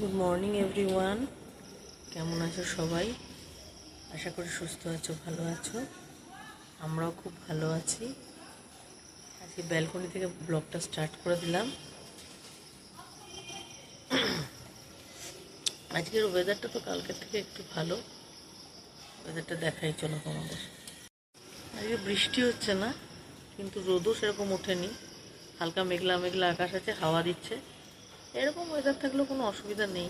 Good morning everyone কেমন আছো সবাই? আশা করি সুস্থ আছো, ভালো আছো। আমরাও খুব ভালো আছি। আজকে ব্যালকনি থেকে ব্লগটা স্টার্ট করে দিলাম। আজকের ওয়েদারটা তো কালকের থেকে একটু ভালো। ওয়েদারটা দেখাই, চলো তোমাদের। আজকে বৃষ্টি হচ্ছে না, কিন্তু রোদও সেরকম ওঠেনি। হালকা মেঘলা মেঘলা আকাশ আছে, হাওয়া দিচ্ছে। এরকম ওয়েদার থাকলেও কোনো অসুবিধা নেই।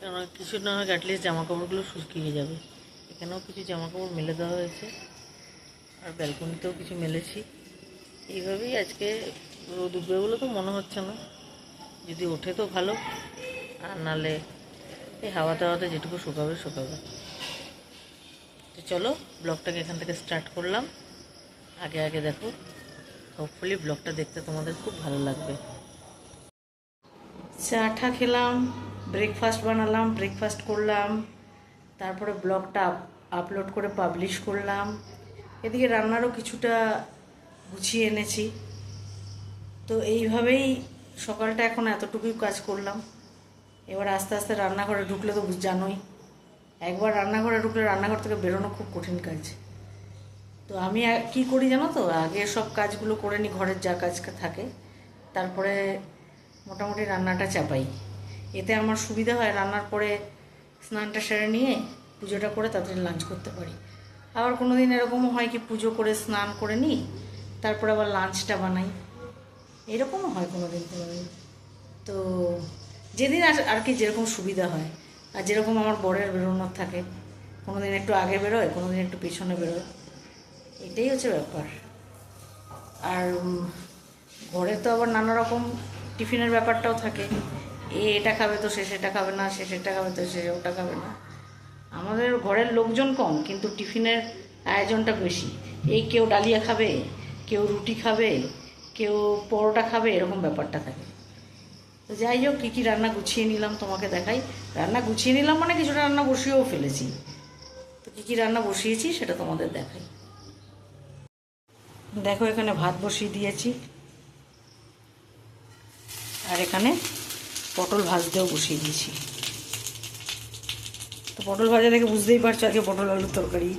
কেননা কিছু না হয় অ্যাটলিস্ট জামা কাপড়গুলো শুকিয়ে যাবে। এখানেও কিছু জামা কাপড় মেলে দেওয়া হয়েছে। আর ব্যালকনিতেও কিছু মেলেছি। এইভাবেই আজকে রোদ উঠবে বলে তো মনে হচ্ছে না। যদি ওঠে তো ভালো। আর নালে এই হাওয়া টাওয়াতে যেটুকু শুকাবে শুকাবে। তো চলো, ব্লগটাকে এখান থেকে স্টার্ট করলাম। আগে আগে দেখো। হোপফুলি ব্লগটা দেখতে তোমাদের খুব ভালো লাগবে। চা টা খেলাম ব্রেকফাস্ট বানালাম ব্রেকফাস্ট করলাম, তারপরে ব্লগটা আপলোড করে পাবলিশ করলাম। এদিকে রান্নারও কিছুটা গুছিয়ে এনেছি। তো এইভাবেই সকালটা এখন এতটুকুই কাজ করলাম। এবার আস্তে আস্তে রান্নাঘরে ঢুকলে তো জানোই, একবার রান্নাঘরে ঢুকলে রান্নাঘর থেকে বেরোনো খুব কঠিন কাজ। তো আমি কি করি জানো তো? আগে সব কাজগুলো করে নিই ঘরের যা কাজ থাকে। তারপরে মোটামুটি রান্নাটা চাপাই। এতে আমার সুবিধা হয় রান্নার পরে স্নানটা সেরে নিয়ে পুজোটা করে তাড়াতাড়ি লাঞ্চ করতে পারি। আবার কোনো দিন এরকমও হয় কি পুজো করে স্নান করে নিই, তারপরে আবার লাঞ্চটা বানাই। এরকমও হয় কোনো দিন কোনো দিন তো যেদিন আর আর কি যেরকম সুবিধা হয়, আর যেরকম আমার বরের বেরোনোর থাকে কোনো দিন একটু আগে বেরোয় কোনো দিন একটু পেছনে বেরোয়, এটাই হচ্ছে ব্যাপার। আর ঘরে তো আবার নানা রকম টিফিনের ব্যাপারটাও থাকে। এ এটা খাবে তো সে, সেটা খাবে না, সে, সেটা খাবে তো সে, ওটা খাবে না। আমাদের ঘরের লোকজন কম, কিন্তু টিফিনের আয়োজনটা বেশি। এই কেউ ডালিয়া খাবে, কেউ রুটি খাবে, কেউ পরোটা খাবে, এরকম ব্যাপারটা থাকে। তো যাই হোক, কী কী রান্না গুছিয়ে নিলাম তোমাকে দেখাই। রান্না গুছিয়ে নিলাম মানে কিছুটা রান্না বসিয়েও ফেলেছি। তো কী কী রান্না বসিয়েছি সেটা তোমাদের দেখাই। দেখো, এখানে ভাত বসিয়ে দিয়েছি। আর এখানে পটল ভাজতেও বসিয়ে দিয়েছি। তো পটল ভাজা দেখে বুঝতেই পারছ আজকে পটল আলুর তরকারি।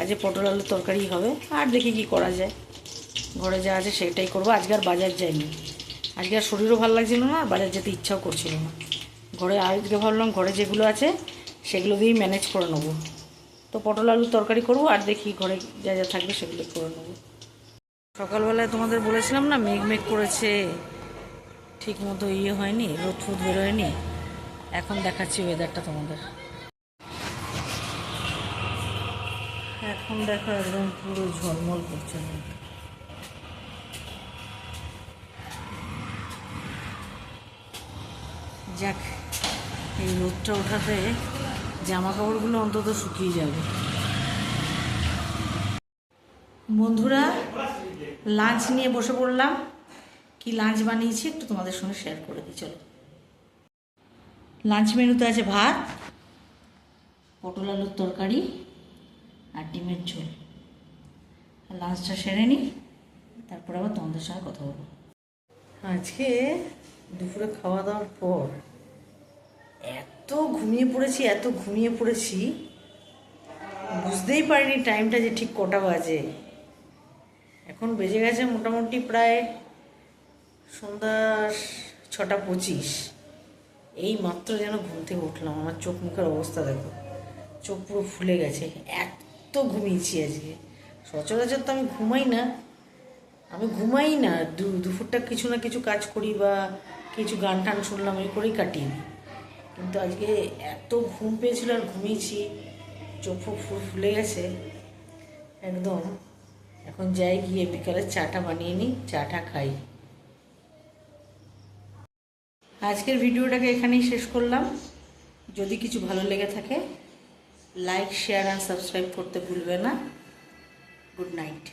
আজকে পটল আলুর তরকারি হবে, আর দেখি কি করা যায়। ঘরে যা আছে সেটাই করব, আজকে আর বাজার যাইনি। আজকে আর শরীরও ভালো লাগছিল না, আর বাজার যেতে ইচ্ছাও করছিল না। ঘরে আজকে ভাবলাম ঘরে যেগুলো আছে সেগুলো দিয়েই ম্যানেজ করে নেব। তো পটল আলুর তরকারি করব, আর দেখি ঘরে যা যা থাকবে সেগুলো করে নেব। সকালবেলায় তোমাদের বলেছিলাম না, মেঘ মেঘ করেছে। ঠিক মতো ইয়ে হয়নি, রোদ ফুদ বেরোয়নি। এখন দেখাচ্ছি ওয়েদারটা তোমাদের। এখন দেখো একদম পুরো ঝলমল করছে যাক, এই রোদটা ওঠাতে জামা কাপড়গুলো অন্তত শুকিয়ে যাবে। বন্ধুরা লাঞ্চ নিয়ে বসে পড়লাম। কি লাঞ্চ বানিয়েছি একটু তোমাদের সঙ্গে শেয়ার করে দিই, চলো। লাঞ্চ মেনুতে আছে ভাত, পটল আলুর তরকারি আর ডিমের ঝোল। লাঞ্চটা সেরে নিই তারপর আবার তোমাদের সঙ্গে কথা বলব। আজকে দুপুরে খাওয়া দাওয়ার পর এত ঘুমিয়ে পড়েছি, এত ঘুমিয়ে পড়েছি, বুঝতেই পারিনি টাইমটা যে ঠিক কটা বাজে। এখন বেজে গেছে মোটামুটি প্রায় সন্ধ্যা ছটা পঁচিশ। এই মাত্র যেন ঘুম থেকে উঠলাম। আমার চোখ মুখের অবস্থা দেখো, চোখ পুরো ফুলে গেছে। এত ঘুমিয়েছি আজকে। সচরাচর তো আমি ঘুমাই না। আমি ঘুমাই না। দু, দুপুরটা কিছু না কিছু কাজ করি বা কিছু গান টান শুনলাম, এই করেই কাটিয়ে দিই। কিন্তু আজকে এত ঘুম পেয়েছিল আর ঘুমিয়েছি। চোখ ফুল, ফুলে গেছে। একদম। এখন যাই গিয়ে বিকালে চাটা বানিয়ে নিই চাটা খাই। আজকের ভিডিওটাকে এখানেই শেষ করলাম। যদি কিছু ভালো লেগে থাকে লাইক শেয়ার আর সাবস্ক্রাইব করতে ভুলবে না। Good night